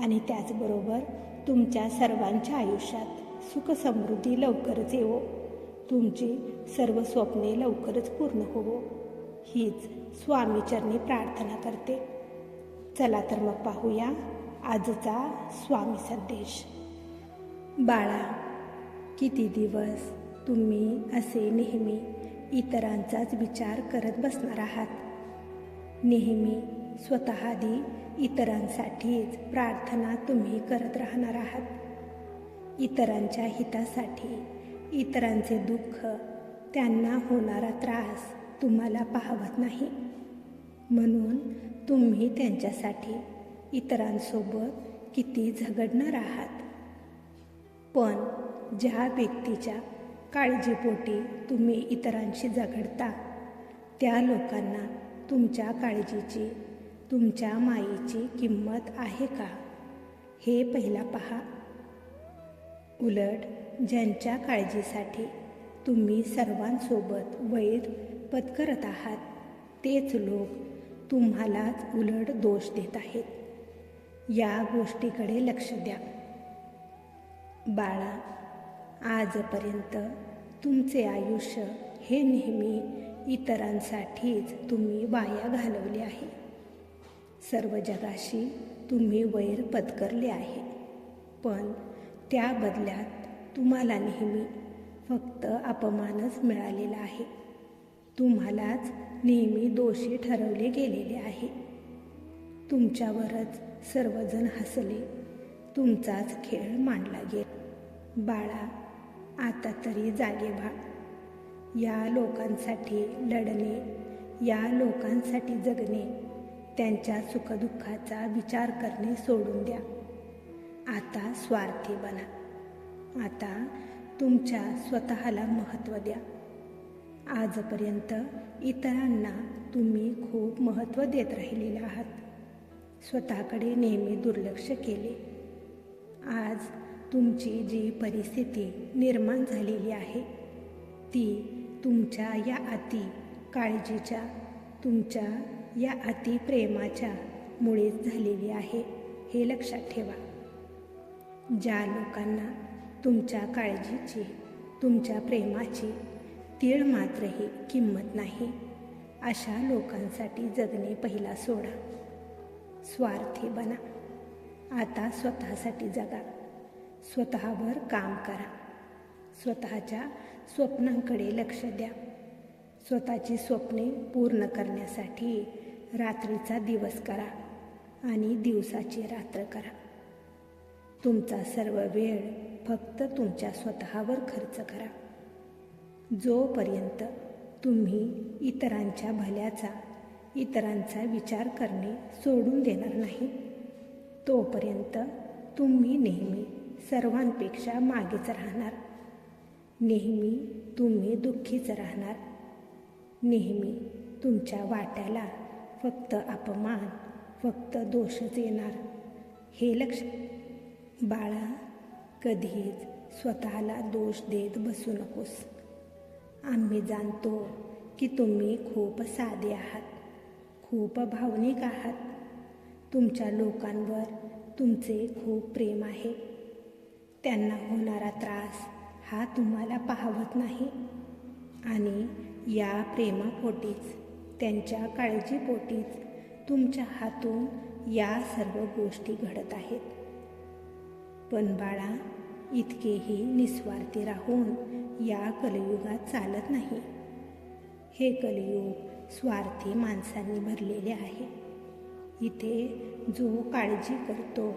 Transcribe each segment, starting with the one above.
आणि त्याचबरोबर तुमच्या सर्वांच्या आयुष्यात सुखसमृद्धी लवकरच येवो. तुमची सर्व स्वप्ने लवकरच पूर्ण होवो. हीच स्वामीचरणी प्रार्थना करते. चला तर मग पाहूया आजचा स्वामी संदेश. बाळा किती दिवस तुम्ही असे नेहमी इतरांचाच विचार करत बसणार आहात? नेहमी स्वतःआधी इतरांसाठीच प्रार्थना तुम्ही करत राहणार आहात. इतरांच्या हितासाठी इतरांचे दुःख त्यांना होणारा त्रास तुम्हाला पाहवत नाही. म्हणून तुम्ही त्यांच्यासाठी इतरांसोबत किती झगडणार आहात? पण ज्या व्यक्तीच्या काळजीपोटी तुम्ही इतरांशी झगडता त्या लोकांना तुमच्या काळजीची तुमच्या मायेची किंमत आहे का? हे पहिला पहा. उलट ज्यांच्या काळजीसाठी तुम्ही सर्वांसोबत वैर पत्करत आहात तेच लोक तुम्हालाच उलट दोष देत आहेत. या गोष्टीकडे लक्ष द्या. बाळा आजपर्यंत तुमचे आयुष्य हे नेहमी इतरांसाठीच तुम्ही वाया घालवले आहे. सर्व जगाशी तुम्ही वैर पत्करले आहे. पण त्या बदल्यात तुम्हाला नेहमी फक्त अपमानच मिळालेला आहे. तुम्हालाच नेहमी दोषी ठरवले गेलेले आहे. तुमच्यावरच सर्वजण हसले तुमचाच खेळ मांडला गेला. बाळा आता तरी जागे व्हा. या लोकांसाठी लढणे या लोकांसाठी जगणे त्यांच्या सुखदुःखाचा विचार करणे सोडून द्या. आता स्वार्थी बना. आता तुमच्या स्वतःला महत्त्व द्या. आजपर्यंत इतरांना तुम्ही खूप महत्त्व देत राहिलेले आहात. स्वतःकडे नेहमी दुर्लक्ष केले. आज तुमची जी परिस्थिती निर्माण झालेली आहे ती तुमच्या या अति काळजीच्या तुमच्या या अतिप्रेमाच्या मुळेच झालेली आहे हे लक्षात ठेवा. ज्या लोकांना तुमच्या काळजीची तुमच्या प्रेमाची तीळ मात्रही किंमत नाही अशा लोकांसाठी जगणे पहिला सोडा. स्वार्थी बना. आता स्वतःसाठी जगा. स्वतःवर काम करा. स्वतःच्या स्वप्नांकडे लक्ष द्या. स्वतःची स्वप्ने पूर्ण करण्यासाठी रात्रीचा दिवस करा आणि दिवसाची रात्र करा. तुमचा सर्व वेळ फक्त तुमच्या स्वतःवर खर्च करा. जोपर्यंत तुम्ही इतरांच्या भल्याचा इतरांचा विचार करणे सोडून देणार नाही तोपर्यंत तुम्ही नेहमी सर्वांपेक्षा मागेच राहणार. नेहमी तुम्ही दुःखीच राहणार. नेहमी तुमच्या वाट्याला फक्त अपमान फक्त दोषच येणार. हे लक्ष बाळा कधीच स्वतःला दोष देत बसू नकोस. आम्ही जाणतो की तुम्ही खूप साधे आहात खूप भावनिक आहात. तुमच्या लोकांवर तुमचे खूप प्रेम आहे. त्यांना होणारा त्रास हा तुम्हाला पाहवत नाही. आणि या प्रेमापोटीच त्यांच्या काळजीपोटीच तुमच्या हातून या सर्व गोष्टी घडत आहेत. पण बाळा इतकेही निस्वार्थी राहून या कलियुगात चालत नाही. हे कलियुग स्वार्थी माणसांनी भरलेले आहे. इथे जो काळजी करतो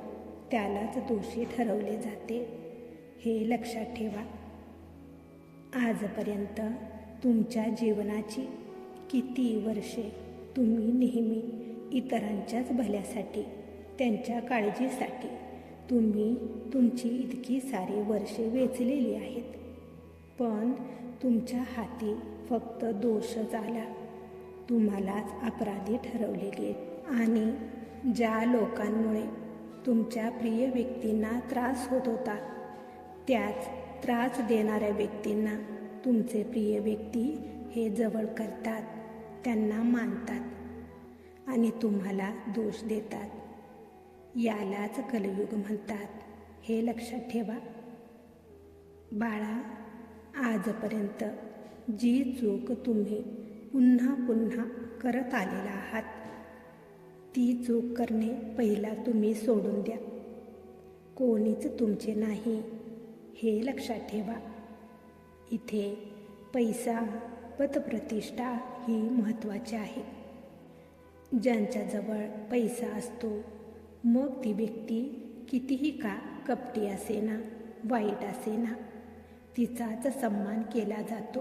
त्यालाच दोषी ठरवले जाते. हे लक्षात ठेवा. आजपर्यंत तुमच्या जीवनाची किती वर्षे तुम्ही नेहमी इतरांच्याच भल्यासाठी त्यांच्या काळजीसाठी तुम्ही तुमची इतकी सारी वर्षे वेचलेली आहेत. पण तुमच्या हाती फक्त दोषच आला. तुम्हालाच अपराधी ठरवले गेले आणि ज्या लोकांमुळे तुमच्या प्रिय व्यक्तींना त्रास होत होता त्याच त्रास देणाऱ्या व्यक्तींना तुमचे प्रिय व्यक्ती हे जवळ करतात त्यांना मानतात आणि तुम्हाला दोष देतात. यालाच कलयुग म्हणतात. हे लक्षात ठेवा. बाळा आजपर्यंत जी चूक तुम्ही पुन्हा पुन्हा करत आलेला आहात ती चूक करणे पहिला तुम्ही सोडून द्या. कोणीच तुमचे नाही हे लक्षात ठेवा. इथे पैसा पतप्रतिष्ठा ही महत्त्वाची आहे. ज्यांच्याजवळ पैसा असतो मग ती व्यक्ती कितीही का कपटी असेना वाईट असेना तिचाच सन्मान केला जातो.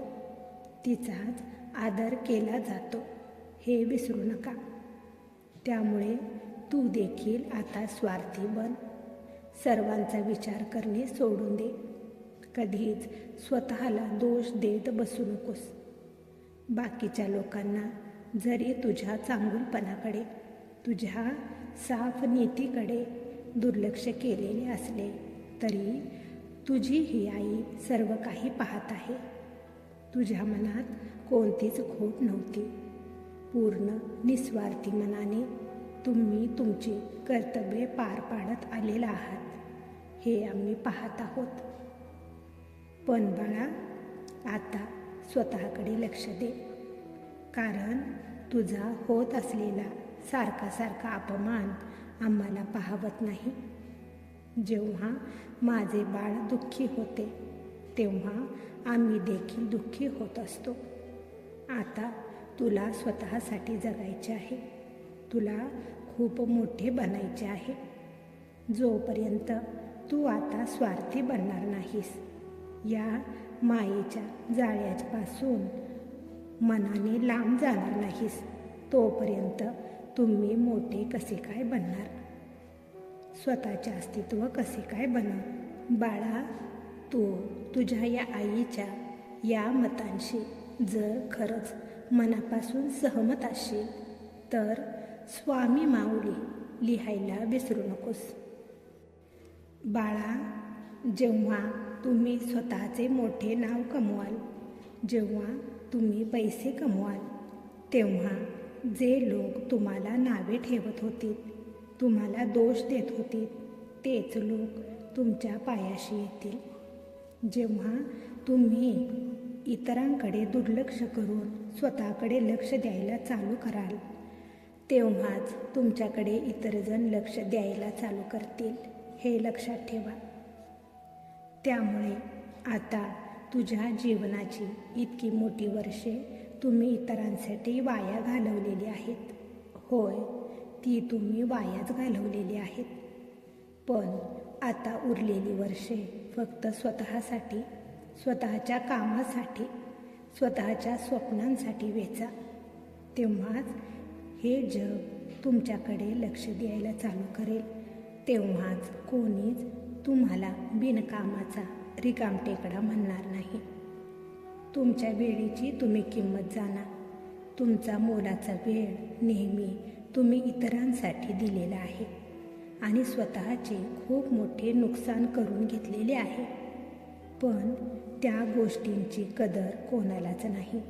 तिचाच आदर केला जातो. हे विसरू नका. त्यामुळे तू देखील आता स्वार्थी बन. सर्वांचा विचार करणे सोडून दे. कधीच स्वतःला दोष देत बसू नकोस. बाकीच्या लोकांना जरी तुझ्या चांगुलपणाकडे तुझ्या साफ नीतीकडे दुर्लक्ष केलेले असले तरी तुझी ही आई सर्व काही पाहत आहे. तुझ्या मनात कोणतीच खोट नव्हती. पूर्ण निस्वार्थी मनाने तुम्ही तुमची कर्तव्ये पार पाडत आलेला आहात. हे आम्ही पाहत आहोत. पण बाळा आता स्वतःकडे लक्ष दे. कारण तुझा होत असलेला सारखा सारखा अपमान आम्हाला पाहवत नाही. जेव्हा माझे बाळ दुःखी होते तेव्हा आम्ही देखील दुःखी होत असतो. आता तुला स्वतःसाठी जगायचे आहे. तुला खूप मोठे बनायचे आहे. जोपर्यंत तू आता स्वार्थी बनणार नाहीस या मायेच्या जाळ्यापासून मनाने लांब जाणार नाहीस. तोपर्यंत तुम्ही मोठे कसे काय बनणार? स्वतःचे अस्तित्व कसे काय बनव? बाळा तू तुझ्या या आईच्या या मतांशी जर खरंच मनापासून सहमत असशील तर स्वामी माऊली लिहायला विसरू नकोस. बाळा जेव्हा तुम्ही स्वतःचे मोठे नाव कमवाल. जेव्हा तुम्ही पैसे कमवाल तेव्हा जे लोक तुम्हाला नावे ठेवत होते तुम्हाला दोष देत होते तेच लोक तुमच्या पायाशी येतील. जेव्हा तुम्ही इतरांकडे दुर्लक्ष करून स्वतःकडे लक्ष द्यायला चालू कराल तेव्हाच तुमच्याकडे इतरजण लक्ष द्यायला चालू करतील हे लक्षात ठेवा. त्यामुळे आता तुझ्या जीवनाची इतकी मोठी वर्षे तुम्ही इतरांसाठी वाया घालवलेली आहेत. होय ती तुम्ही वायाच घालवलेली आहेत. पण आता उरलेली वर्षे फक्त स्वतःसाठी स्वतःच्या कामासाठी स्वतःच्या स्वप्नांसाठी वेचा. तेव्हाच हे जग तुमच्याकडे लक्ष द्यायला चालू करेल. तेव्हाच कोणीच तुम्हाला बिनकामाचा रिकामटेकडा म्हणणार नाही. तुमच्या वेळेची तुम्ही किंमत जाणा. तुमचा मोलाचा वेळ नेहमी तुम्ही इतरांसाठी दिलेला आहे. आणि स्वतःचे खूप मोठे नुकसान करून घेतलेले आहे. पण त्या गोष्टींची कदर कोणालाच नाही.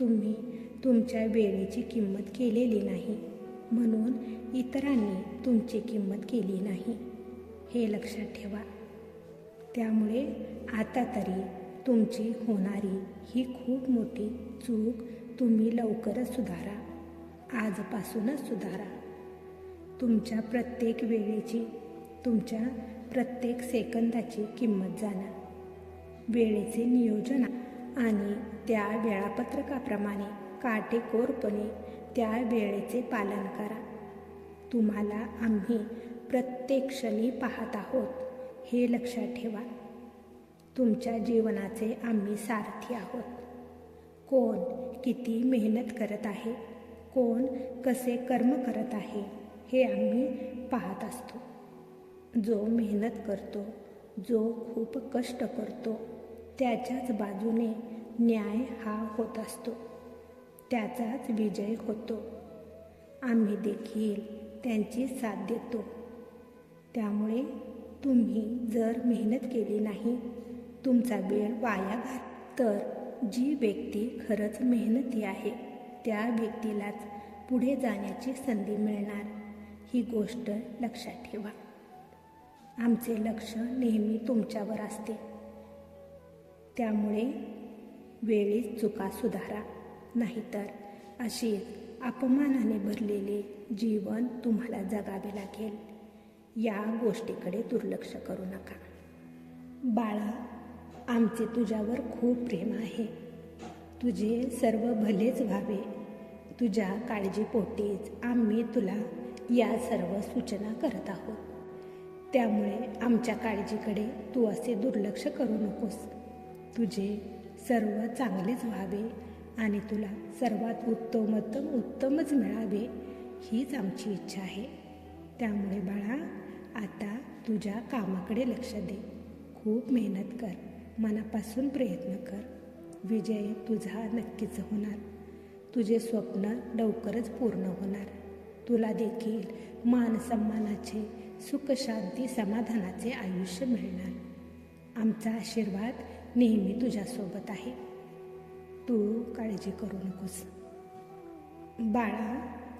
तुम्ही तुमच्या वेळेची किंमत केलेली नाही. म्हणून इतरांनी तुमची किंमत केली नाही. हे लक्षात ठेवा. त्यामुळे आता तरी तुमची होणारी ही खूप मोठी चूक तुम्ही लवकरच सुधारा. आजपासूनच सुधारा. तुमच्या प्रत्येक वेळेची तुमच्या प्रत्येक सेकंदाची किंमत जाणा. वेळेचे नियोजन आणि त्या वेळापत्रकाप्रमाणे काटेकोरपणे त्या वेळेचे पालन करा. तुम्हाला आम्ही प्रत्येक क्षणी पाहत आहोत. हे लक्षात ठेवा. तुमच्या जीवनाचे आम्ही सारथी आहोत. कोण किती मेहनत करत आहे? कोण कसे कर्म करत आहे? हे आम्ही पाहत असतो. जो मेहनत करतो जो खूप कष्ट करतो त्याच्याच बाजूने न्याय हा होत असतो. त्याचाच विजय होतो. आम्ही देखील त्यांची साथ देतो. त्यामुळे तुम्ही जर मेहनत केली नाही तुमचा वेळ वाया घाल. तर जी व्यक्ती खरंच मेहनती आहे त्या व्यक्तीलाच पुढे जाण्याची संधी मिळणार. ही गोष्ट लक्षात ठेवा. आमचे लक्ष नेहमी तुमच्यावर असते. त्यामुळे वेळीच चुका सुधारा. नाहीतर अशी अपमानाने भरलेले जीवन तुम्हाला जगावे लागेल. या गोष्टीकडे दुर्लक्ष करू नका. बाळा आमचे तुझ्यावर खूप प्रेम आहे. तुझे सर्व भलेच व्हावे. तुझ्या काळजीपोटीच आम्ही तुला या सर्व सूचना करत आहोत. त्यामुळे आमच्या काळजीकडे तू असे दुर्लक्ष करू नकोस. तुझे सर्व चांगलेच व्हावे आणि तुला सर्वात उत्तमोत्तम उत्तमच मिळावे हीच आमची इच्छा आहे. त्यामुळे बाळा आता तुझ्या कामाकडे लक्ष दे. खूप मेहनत कर. मनापासून प्रयत्न कर. विजय तुझा नक्कीच होणार. तुझे स्वप्न लवकरच पूर्ण होणार. तुला देखील मानसन्मानाचे सुखशांती समाधानाचे आयुष्य मिळणार. आमचा आशीर्वाद नेहमी तुझ्यासोबत आहे. तू काळजी करू नकोस. बाळा